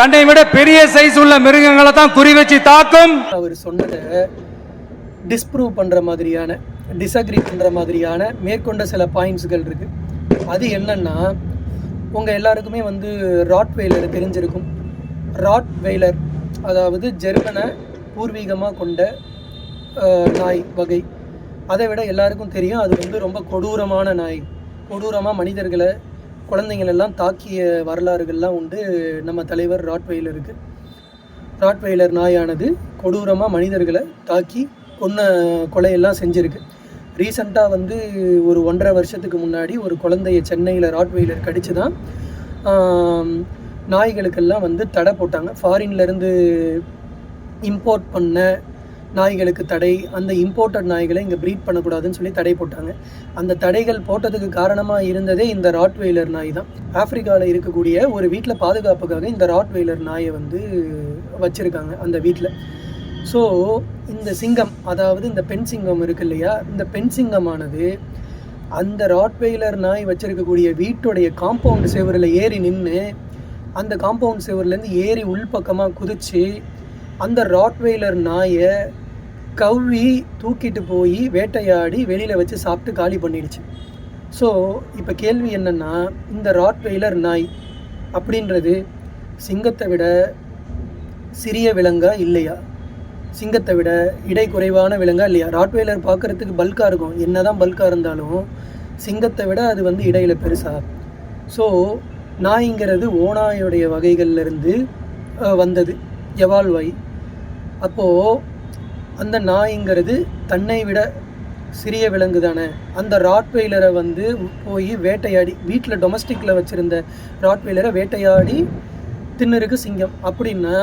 தன்னை விட பெரிய சைஸ் உள்ள மிருகங்களை தான் குறி வச்சு தாக்கும். அவர் சொன்னதை டிஸ்ப்ரூவ் பண்ணுற மாதிரியான டிஸ்அக்ரி பண்ணுற மாதிரியான மேற்கொண்ட சில பாயிண்ட்ஸ்கள் இருக்குது அது என்னன்னா உங்கள் எல்லாருக்குமே வந்து ராட் வெயிலர் தெரிஞ்சிருக்கும். ராட் வெயிலர் அதாவது ஜெர்மனை பூர்வீகமாக கொண்ட நாய் வகை. அதை விட எல்லாருக்கும் தெரியும் அது வந்து ரொம்ப கொடூரமான நாய். கொடூரமாக மனிதர்களை குழந்தைங்களெல்லாம் தாக்கிய வரலாறுகள்லாம் உண்டு. நம்ம தலைவர் ராட்வெயிலருக்கு ராட்வெயிலர் நாயானது கொடூரமாக மனிதர்களை தாக்கி கொன்ன கொலையெல்லாம் செஞ்சுருக்கு. ரீசண்டாக வந்து ஒரு ஒன்றரை வருஷத்துக்கு முன்னாடி ஒரு குழந்தைய சென்னையில் ராட்வெயிலர் கடிச்சு தான் நாய்களுக்கெல்லாம் வந்து தடை போட்டாங்க. ஃபாரின்லேருந்து இம்போர்ட் பண்ண நாய்களுக்கு தடை அந்த இம்போர்ட்டட் நாய்களை இங்கே ப்ரீட் பண்ணக்கூடாதுன்னு சொல்லி தடை போட்டாங்க. அந்த தடைகள் போட்டதுக்கு காரணமாக இருந்ததே இந்த ராட்வெய்லர் நாய் தான். ஆப்பிரிக்காவில் இருக்கக்கூடிய ஒரு வீட்டில் பாதுகாப்புக்காக இந்த ராட்வெய்லர் நாயை வந்து வச்சுருக்காங்க அந்த வீட்டில் ஸோ இந்த சிங்கம் அதாவது இந்த பெண் சிங்கம் இருக்கு இல்லையா? இந்த பெண் சிங்கமானது அந்த ராட்வெய்லர் நாய் வச்சிருக்கக்கூடிய வீட்டுடைய காம்பவுண்ட் செவரில் ஏறி நின்று அந்த காம்பவுண்ட் செவர்லேருந்து ஏறி உள்பக்கமாக குதிச்சு அந்த ராட்வெயிலர் நாயை கவ்வி தூக்கிட்டு போய் வேட்டையாடி வெளியில் வச்சு சாப்பிட்டு காலி பண்ணிடுச்சு. ஸோ இப்போ கேள்வி என்னென்னா இந்த ராட்வெயிலர் நாய் அப்படின்றது சிங்கத்தை விட சிறிய விலங்கா இல்லையா? சிங்கத்தை விட இடை குறைவான விலங்கா இல்லையா? ராட்வெயிலர் பார்க்குறதுக்கு பல்காக இருக்கும். என்னதான் பல்காக இருந்தாலும் சிங்கத்தை விட அது வந்து இடையில் பெருசாக ஸோ நாய்ங்கிறது ஓனாயுடைய வகைகள்லேருந்து வந்தது. எவால்வாய் அப்போது அந்த நாய்ங்கிறது தன்னை விட சிறிய விலங்கு தானே. அந்த ராட்வெயிலரை வந்து போய் வேட்டையாடி வீட்டில் டொமஸ்டிக்கில் வச்சுருந்த ராட்வெயிலரை வேட்டையாடி தின்னருக்கு சிங்கம். அப்படின்னா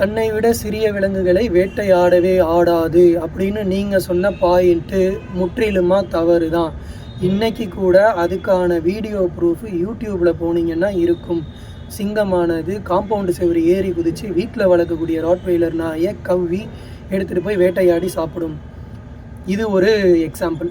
தன்னை விட சிறிய விலங்குகளை வேட்டையாடவே ஆடாது அப்படின்னு நீங்கள் சொன்ன பாயிண்ட்டு முற்றிலுமாக தவறு தான் இன்றைக்கி கூட அதுக்கான வீடியோ ப்ரூஃப் யூடியூப்பில் போனீங்கன்னா இருக்கும். சிங்கமானது. காம்பவுண்டு செவரு ஏறி குதித்து வீட்டில் வளர்க்கக்கூடிய ராட்வெயிலர் நாயை கவ்வி எடுத்துகிட்டு போய் வேட்டையாடி சாப்பிடும். இது ஒரு எக்ஸாம்பிள்.